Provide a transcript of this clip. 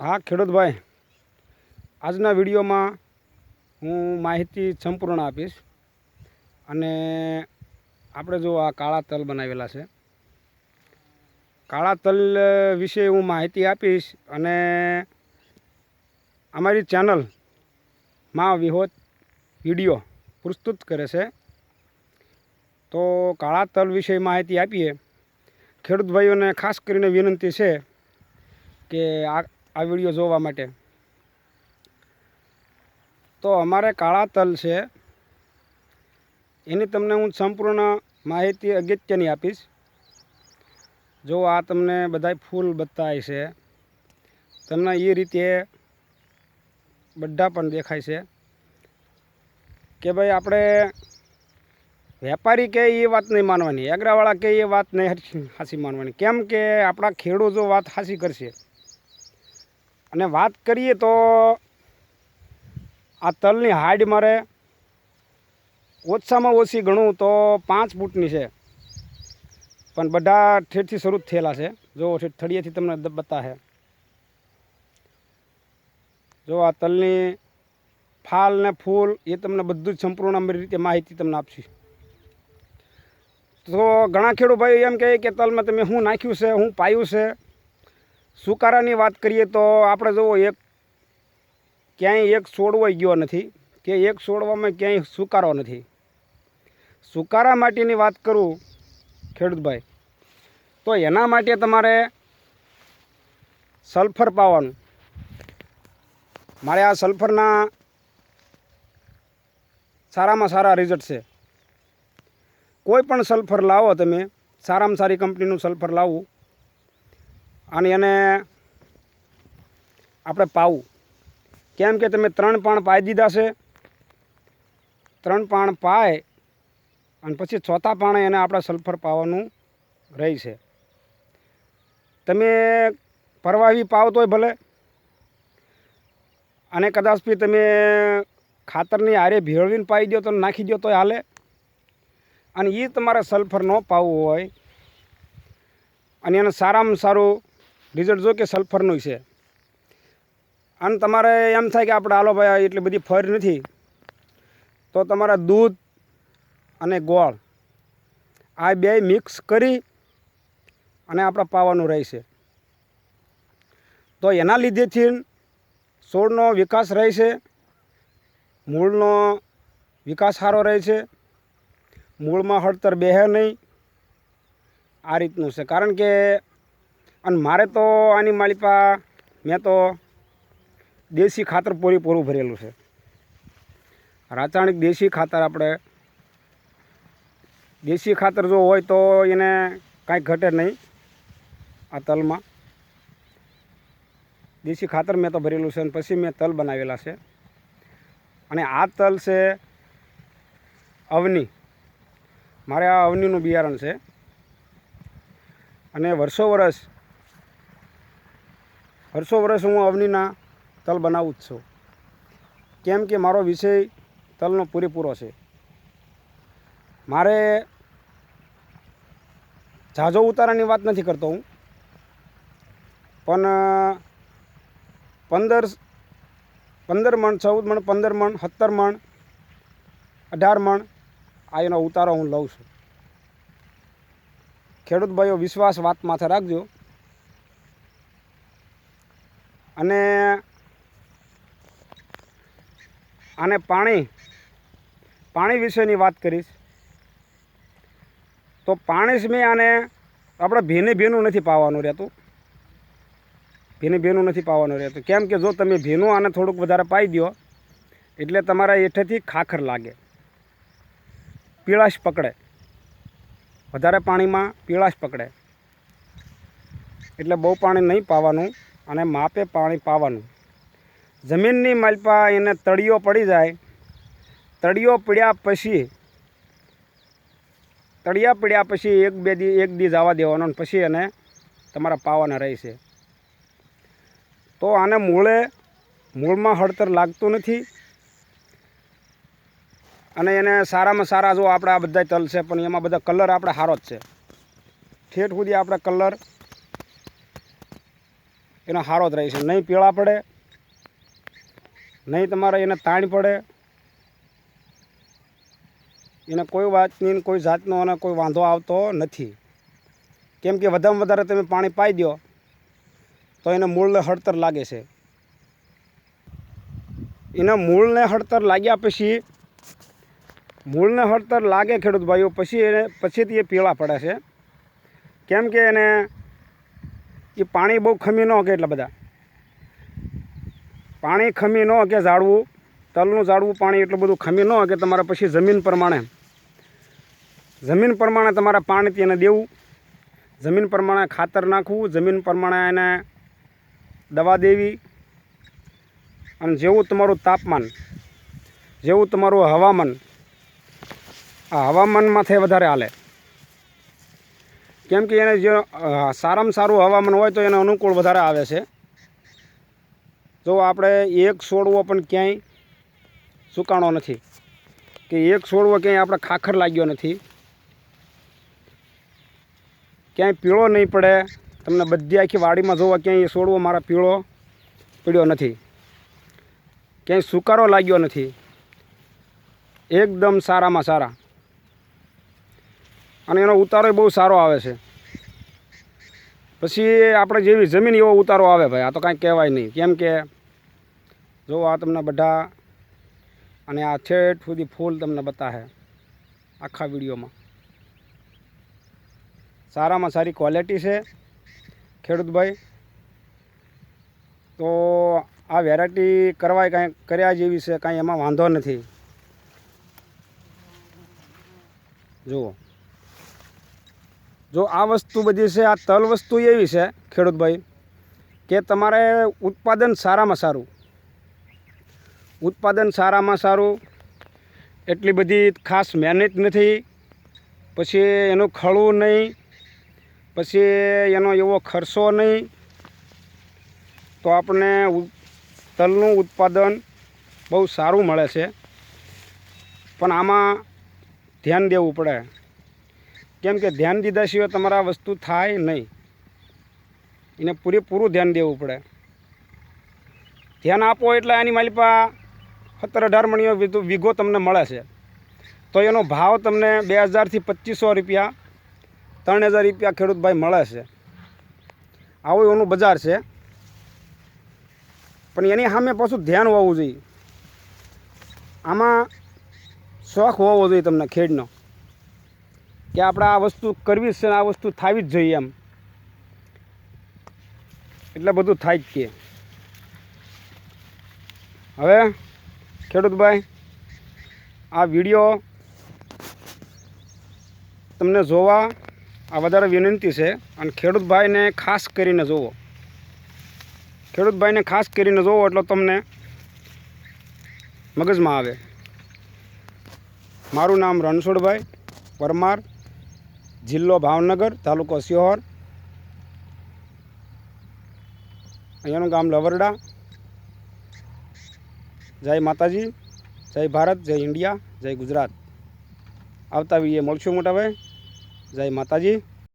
હા, ખેડૂતભાઈ, આજના વિડીયોમાં હું માહિતી સંપૂર્ણ આપીશ અને આપણે જો આ કાળા તલ બનાવેલા છે. કાળા તલ વિશે હું માહિતી આપીશ અને અમારી ચેનલમાં વિહોત વીડિયો પ્રસ્તુત કરે છે. તો કાળા તલ વિશે માહિતી આપીએ. ખેડૂત ભાઈઓને ખાસ કરીને વિનંતી છે કે આ આ વીડિયો જોવા માટે. તો અમારે કાળા તલ છે. એની તમને હું સંપૂર્ણ માહિતી અગત્યની આપીશ. જો આ તમને બધાય ફૂલ બતાય છે, તમને એ રીતે બધા પણ દેખાય છે કે ભાઈ આપણે વેપારી કે એ વાત નહીં માનવાની એગરાવાળા કે એ વાત નહીં હાસી માનવાની. કેમ કે આપણા ખેડૂતો વાત હાસી કરશે. અને વાત કરીએ તો આ તલની હાઈડ મારે ઓછામાં ઓછી ગણું તો પાંચ ફૂટની છે. પણ બધા ઠેઠથી શરૂ થયેલા છે. જો ઠેઠ થળિયેથી તમને બતાવે જો આ તલની ફાલ ને ફૂલ એ તમને બધું જ સંપૂર્ણ અમારી રીતે માહિતી તમને આપશે. તો ઘણા ખેડૂત ભાઈ એમ કહે કે તલમાં તમે શું નાખ્યું છે, શું પાયું છે? સુકારાની વાત કરીએ તો આપણે જુઓ એક ક્યાંય એક છોડવાઈ ગયો નથી કે એક છોડવામાં ક્યાંય સુકારો નથી. સુકારા માટેની વાત કરું, ખેડૂતભાઈ, તો એના માટે તમારે સલ્ફર પાવાનું. મારે આ સલ્ફરના સારામાં સારા રિઝલ્ટ છે. કોઈ પણ સલ્ફર લાવો તમે, સારામાં સારી કંપનીનું સલ્ફર લાવવું અને એને આપણે પાવું કેમ કે તમે ત્રણ પાણ પાઈ દીધા છે? ત્રણ પાણ પાય અને પછી ચોથા પાણે એને આપણે સલ્ફર પાવાનું રહી છે. તમે પરવાહી પાવ તોય ભલે. અને કદાચ બી તમે ખાતરની હારે ભેળવીને પાઈ દો તો નાખી દો તોય હાલે. અને એ તમારે સલ્ફર ન પાવવું હોય. અને એને સારામાં સારું રિઝલ્ટ જો કે સલ્ફરનું છે. અને તમારે એમ થાય કે આપણે આલો ભાઈ એટલી બધી ફર નથી. તો તમારા દૂધ અને ગોળ આ બે મિક્સ કરી અને આપણે પાવાનું રહેશે. તો એના લીધેથી છોડનો વિકાસ રહે છે મૂળનો વિકાસ સારો રહે છે મૂળમાં હળતર બેહે નહીં. આ રીતનું છે. કારણ કે અને મારે તો આની માલિપા મેં તો દેશી ખાતર પૂરેપૂરું ભરેલું છે. રાસાયણિક દેશી ખાતર આપણે દેશી ખાતર જો હોય તો એને કાંઈ ઘટે નહીં આ તલમાં. દેશી ખાતર મેં તો ભરેલું છે અને પછી મેં તલ બનાવેલા છે. અને આ તલ છે અવની. મારે આ અવનીનું બિયારણ છે. અને વર્ષો વર્ષ વર્ષો વર્ષ હું અવનીના તલ બનાવું જ છું. કેમ કે મારો વિષય તલનો પૂરેપૂરો છે. મારે ઝાઝો ઉતારાની વાત નથી કરતો હું. પણ, પંદર પંદર મણ, ચૌદ મણ, પંદર મણ, સત્તર મણ, અઢાર મણ આ એનો ઉતારો હું લઉં છું. ખેડૂત ભાઈઓ, વિશ્વાસ વાત માથે રાખજો. અને આને પાણી પાણી વિશેની વાત કરીશ. તો પાણી જ મેં આને આપણે ભીને ભીનું નથી પાવાનું રહેતું. ભીને ભીનું નથી પાવાનું રહેતું. કેમ કે જો તમે ભીનું આને થોડુંક વધારે પાઈ દો એટલે તમારા હેઠેથી ખાખર લાગે. પીળાશ પકડે. વધારે પાણીમાં પીળાશ પકડે. એટલે બહુ પાણી નહીં પાવાનું. અને માપે પાણી પાવાનું. જમીનની માલપા એને તળિયો પડી જાય. તળિયો પીડ્યા પછી, તળિયા પીડ્યા પછી એક બે દી, એક દી જવા દેવાનો પછી એને તમારા પાવાના રહેશે. તો આને મૂળે, મૂળમાં હળતર લાગતું નથી. અને એને સારામાં સારા જો આપણે આ બધા તલ છે, પણ એમાં બધા કલર આપણે સારો જ છે. ઠેઠ સુધી આપણે કલર એનો હારો જ રહે છે. નહીં પીળા પડે, નહીં તમારે એને તાણ પડે. એને કોઈ વાતની કોઈ જાતનો અને કોઈ વાંધો આવતો નથી. કેમ કે વધારેમાં વધારે તમે પાણી પાઈ દો, તો એને મૂળને હળતર લાગે છે. એના મૂળને હળતર લાગ્યા પછી, મૂળને હળતર લાગે ખેડૂત ભાઈઓ, પછી એને પછીથી એ પીળા પડે છે. કેમ કે એને એ પાણી બહુ ખમી ન કે એટલા બધા. પાણી ખમી ન કે ઝાડવું, તલનું ઝાડવું પાણી એટલું બધું ખમી ન કે તમારે પછી જમીન પ્રમાણે. જમીન પ્રમાણે તમારે પાણી એને દેવું, જમીન પ્રમાણે ખાતર નાખવું, જમીન પ્રમાણે એને દવા દેવી અને જેવું તમારું તાપમાન, જેવું તમારું હવામાન, આ હવામાનમાંથી વધારે હાલે. કેમ કે એને જે સારામાં સારું હવામાન હોય તો એને અનુકૂળ વધારે આવે છે. જો આપણે એક છોડવો પણ ક્યાંય સુકાણો નથી, કે એક છોડવો ક્યાંય આપણે ખાખર લાગ્યો નથી, ક્યાંય પીળો નહીં પડે, તમને બધી આખી વાડીમાં જોવા ક્યાંય એ છોડવો મારા પીળો પીળ્યો નથી, ક્યાંય સુકારો લાગ્યો નથી. એકદમ સારામાં સારા. અને એનો ઉતારો બહુ સારો આવે છે. પછી આપણે જેવી જમીન એવો ઉતારો આવે ભાઈ, આ તો કાંઈ કહેવાય નહીં. કેમ કે જો આ તમને બધા અને આ છેઠ સુધી ફૂલ તમને બતાવે આખા વિડીયોમાં. સારામાં સારી ક્વોલિટી છે ખેડૂતભાઈ. તો આ વેરાયટી કરવાય કાંઈ, કર્યા જેવી છે, કાંઈ એમાં વાંધો નથી. જુઓ. જો આ વસ્તુ બધી છે, આ તલ વસ્તુ એવી છે, ખેડૂતભાઈ, કે તમારે ઉત્પાદન સારામાં સારું. ઉત્પાદન સારામાં સારું, એટલી બધી ખાસ મહેનત નથી, પછી એનું ખળવું નહીં, પછી એનો એવો ખર્ચો નહીં, તો આપણને તલનું ઉત્પાદન બહુ સારું મળે છે. પણ આમાં ધ્યાન દેવું પડે. કેમ કે ધ્યાન દીધા સિવાય તમારા વસ્તુ થાય નહીં. એને પૂરેપૂરું ધ્યાન દેવું પડે. ધ્યાન આપો એટલે આની માલિપા સત્તર અઢાર મણીઓ વીઘો તમને મળે છે. તો એનો ભાવ તમને બે હજારથી પચીસો રૂપિયા, ત્રણ હજાર રૂપિયા ખેડૂતભાઈ મળે છે. આવું એનું બજાર છે. પણ એની સામે પાછું ધ્યાન હોવું જોઈએ. આમાં શોખ હોવો જોઈએ તમને ખેડનો. કે આપણે આ વસ્તુ કરવી છે આ વસ્તુ થવી જ જોઈએ એમ. એટલે બધું થાય જ કે. હવે ખેડૂતભાઈ આ વીડિયો તમને જોવા આ વધારે વિનંતી છે. અને ખેડૂતભાઈને ખાસ કરીને જોવો. ખેડૂતભાઈને ખાસ કરીને જોવો એટલે તમને મગજમાં આવે. મારું નામ રણછોડભાઈ પરમાર. જિલ્લો ભાવનગર, તાલુકો સિહોર. અહીંયાનું ગામ લવરડા. જય માતાજી, જય ભારત, જય ઇન્ડિયા, જય ગુજરાત. આવતા વીએ મળશું મોટાભાઈ જય માતાજી.